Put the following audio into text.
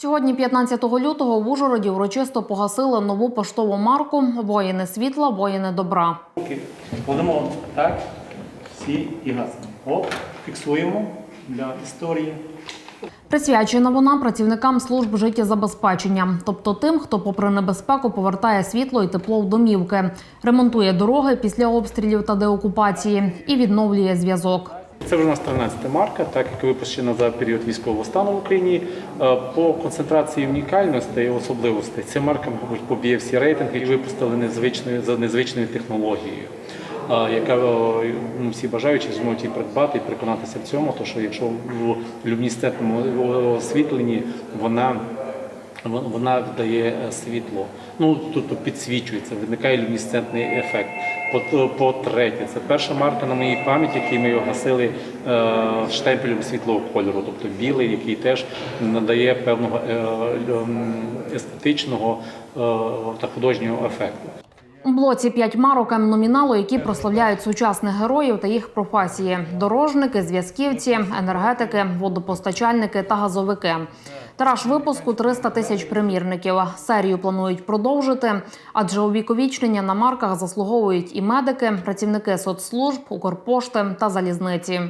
Сьогодні, 15 лютого, в Ужгороді урочисто погасили нову поштову марку Воїни світла, воїни добра. Кладемо так, всі і гаснемо. Оп, фіксуємо для історії. Присвячена вона працівникам служб життєзабезпечення, тобто тим, хто, попри небезпеку, повертає світло і тепло в домівки, ремонтує дороги після обстрілів та деокупації і відновлює зв'язок. Це вже у нас 13 марка, так як випущена за період військового стану в Україні. Е, По концентрації унікальностей і особливостей ця марка, мабуть, поб'є всі рейтинги і випустили незвичною за незвичною технологією, е, яка е, ну, всі бажаючі зможуть її придбати і переконатися в цьому, то що якщо в люмінесцентному освітленні вона вон- вона дає е, світло. Ну тобто підсвічується, виникає люмінесцентний ефект. По- По-третє, це перша марка на моїй пам'яті, який ми його гасили е, штемпелем світлого кольору, тобто білий, який теж надає певного е, естетичного та художнього ефекту. У блоці п'ять марок номіналу, які прославляють сучасних героїв та їх професії: дорожники, зв'язківці, енергетики, водопостачальники та газовики. Тираж випуску 300 тисяч примірників. Серію планують продовжити, адже увіковічнення на марках заслуговують і медики, працівники соцслужб, Укрпошти та залізниці.